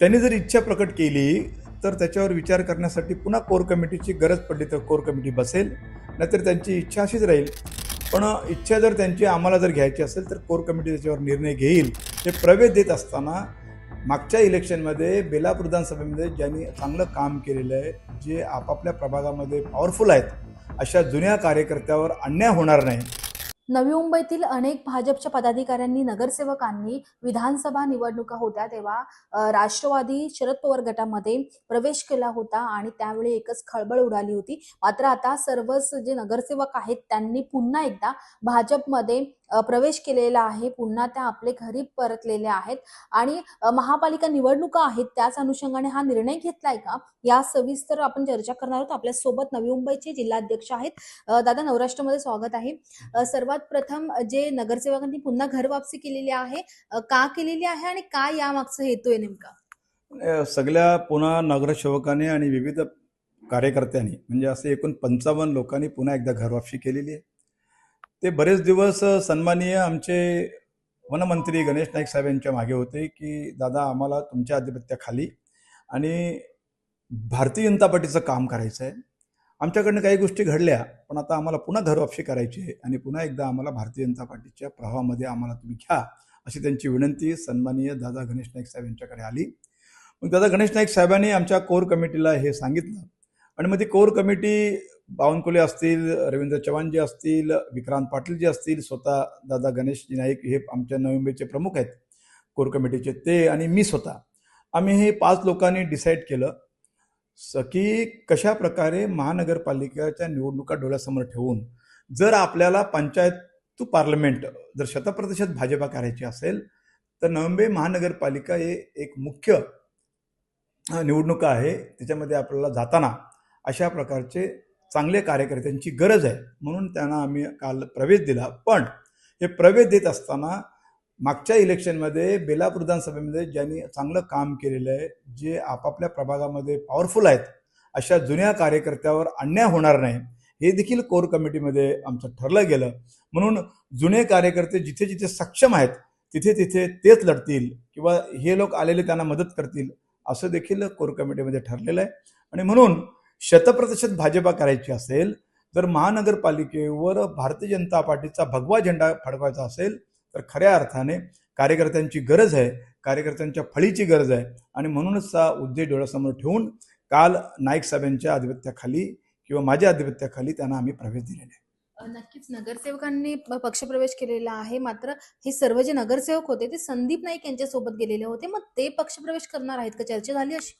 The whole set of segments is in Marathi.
त्यांनी जर इच्छा प्रकट केली तर त्याच्यावर विचार करण्यासाठी पुन्हा कोर कमिटीची गरज पडली तर कोर कमिटी बसेल नाहीतर त्यांची इच्छा अशीच राहील. पण इच्छा जर त्यांची आम्हाला जर घ्यायची असेल तर कोर कमिटी त्याच्यावर निर्णय घेईल. हे प्रवेश देत असताना मागच्या इलेक्शनमध्ये बेलापूर विधानसभेमध्ये ज्यांनी चांगलं काम केलेलं आहे जे आपापल्या प्रभागामध्ये पॉवरफुल आहेत अशा जुन्या कार्यकर्त्यावर अन्याय होणार नाही. नवी मुंबईतील अनेक भाजपच्या पदाधिकाऱ्यांनी नगरसेवकांनी विधानसभा निवडणुका होत्या तेव्हा राष्ट्रवादी शरद पवार गटामध्ये प्रवेश केला होता आणि त्यावेळी एकच खळबळ उडाली होती. मात्र आता सर्वच जे नगरसेवक आहेत त्यांनी पुन्हा एकदा भाजपमध्ये प्रवेश केलेला आहे. पुन्हा त्या आपले घरी परतलेले आहेत. आणि महापालिका निवडणुका आहेत त्याच अनुषंगाने हा निर्णय घेतलाय का? या सविस्तर आपण चर्चा करणार आहोत. आपल्यासोबत नवी मुंबईचे जिल्हाध्यक्ष आहेत. दादा नवराष्ट्रामध्ये स्वागत आहे. सर्वात सर्वात प्रथम जे नगरसेवकांनी पुन्हा घर वापसी केलेली आहे का केलेली आहे आणि काय यामागचा हेतू आहे नेमका? सगळ्या पुन्हा नगरसेवकांनी आणि विविध कार्यकर्त्यांनी म्हणजे असे एकूण पंचावन्न लोकांनी पुन्हा एकदा घरवापसी केलेली आहे. ते बरेच दिवस सन्माननीय आमचे वनमंत्री गणेश नाईक साहेब यांच्या मागे होते की दादा आम्हाला तुमच्या आधिपत्याखाली आणि भारतीय जनता पार्टीचं काम करायचं आहे आमच्याकडनं काही गोष्टी घडल्या पण आता आम्हाला पुन्हा धरवापशी करायची आहे आणि पुन्हा एकदा आम्हाला भारतीय जनता पार्टीच्या प्रभावामध्ये आम्हाला तुम्ही घ्या अशी त्यांची विनंती सन्माननीय दादा गणेश नाईक साहेब यांच्याकडे आली. मग दादा गणेश नाईक साहेबांनी आमच्या कोर कमिटीला हे सांगितलं आणि मग ती कोर कमिटी बावनकुले असतील रवींद्र चव्हाणजी असतील विक्रांत पाटीलजी असतील स्वतः दादा गणेशजी नाईक हे आमच्या नवी मुंबईचे प्रमुख आहेत. कोर कमिटीचे ते आणि मी स्वतः. आम्ही हे पाच लोकांनी डिसाईड केलं की कशा प्रकारे महानगरपालिकेच्या निवडणुका डोळ्यासमोर ठेवून जर आपल्याला पंचायत टू पार्लमेंट जर शतप्रतिशत भाजपा करायची असेल तर नवंबे महानगरपालिका हे एक मुख्य निवडणुका आहे. त्याच्यामध्ये आपल्याला जाताना अशा प्रकारचे चांगले कार्यकर्त्यांची गरज आहे. म्हणून त्यांना आम्ही काल प्रवेश दिला. पण हे प्रवेश देत असताना मागच्या इलेक्शनमध्ये बेलापूर विधानसभेमध्ये ज्यांनी चांगलं काम केलेलं आहे जे आपापल्या प्रभागामध्ये पॉवरफुल आहेत अशा जुन्या कार्यकर्त्यावर अन्याय होणार नाही हे देखील कोर कमिटीमध्ये आमचं ठरलं गेलं. म्हणून जुने कार्यकर्ते जिथे जिथे सक्षम आहेत तिथे तिथे तेच लढतील किंवा हे लोक आलेले त्यांना मदत करतील असं देखील कोर कमिटीमध्ये ठरलेलं आहे. आणि म्हणून शतप्रतिशत भाजपा करायची असेल जर महानगरपालिकेवर भारतीय जनता पार्टीचा भगवा झेंडा फडकवायचा असेल तर खऱ्या अर्थाने कार्यकर्त्यांची गरज आहे कार्यकर्त्यांच्या फळीची गरज आहे आणि म्हणूनच हा उद्देश डोळ्यासमोर ठेवून काल नाईक साहेबांच्या अधिपत्याखाली किंवा माझ्या अधिपत्याखाली त्यांना आम्ही प्रवेश दिलेला आहे. नक्कीच नगरसेवकांनी पक्षप्रवेश केलेला आहे. मात्र हे सर्व जे नगरसेवक होते ते संदीप नाईक यांच्यासोबत गेलेले होते. मग ते पक्षप्रवेश करणार आहेत का? चर्चा झाली अशी?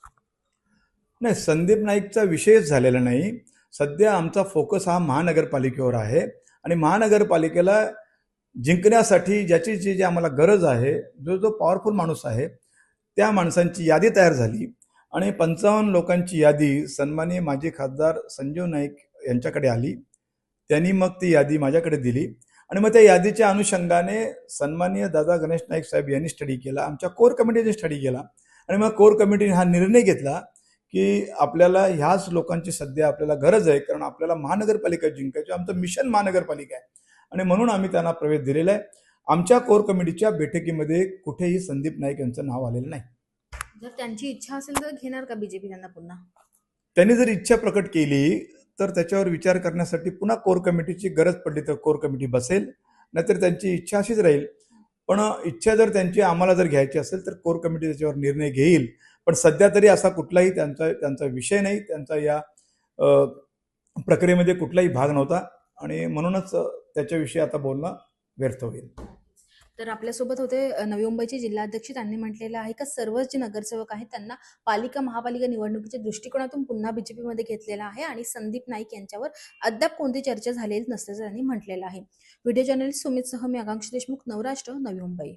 नाही संदीप नाईकचा विषयच झालेला नाही. सध्या आमचा फोकस हा महानगरपालिकेवर आहे आणि महानगरपालिकेला जिंकण्यासाठी ज्याची जी जी आम्हाला गरज आहे जो जो पॉवरफुल माणूस आहे त्या माणसांची यादी तयार झाली. आणि पंचावन्न लोकांची यादी सन्माननीय माजी खासदार संजीव नाईक यांच्याकडे आली. त्यांनी मग ती यादी माझ्याकडे दिली. आणि मग त्या यादीच्या अनुषंगाने सन्माननीय दादा गणेश नाईक साहेब यांनी स्टडी केला. आमच्या कोर कमिटीने स्टडी केला. आणि मग कोर कमिटीने हा निर्णय घेतला की आपल्याला ह्याच लोकांची सध्या आपल्याला गरज आहे. कारण आपल्याला महानगरपालिका जिंकायची. आमचं मिशन महानगरपालिका आहे. आणि म्हणून आम्ही त्यांना प्रवेश दिलेला आहे. आमच्या कोर कमिटीच्या बैठकीमध्ये कुठेही संदीप नाईक यांचं नाव आलेलं नाही. जर त्यांची इच्छा असेल तर घेणार का बीजेपी त्यांना पुन्हा? त्यांनी जर इच्छा प्रकट केली तर त्याच्यावर विचार करण्यासाठी पुन्हा कोर कमिटीची गरज पडली तर कोर कमिटी बसेल नाहीतर त्यांची इच्छा अशीच राहील. पण इच्छा जर त्यांची आम्हाला जर घ्यायची असेल तर कोर कमिटी त्याच्यावर निर्णय घेईल. पण सध्या तरी असा कुठलाही त्यांचा त्यांचा विषय नाही. त्यांचा या प्रक्रियेमध्ये कुठलाही भाग नव्हता. आणि म्हणूनच त्याच्याविषयी आता बोलणं व्यर्थ होईल. तर आपल्यासोबत होते नवी मुंबईचे जिल्हाध्यक्ष त्यांनी म्हटलेलं आहे का सर्वच जे नगरसेवक आहेत त्यांना पालिका महापालिका निवडणुकीच्या दृष्टिकोनातून पुन्हा बीजेपीमध्ये घेतलेला आहे आणि संदीप नाईक यांच्यावर अद्याप कोणती चर्चा झालेली नसल्याचं त्यांनी म्हटलेलं आहे. व्हिडिओ जर्नलिस्ट सुमित सह मी आकांक्षी देशमुख नवराष्ट्र नवी मुंबई.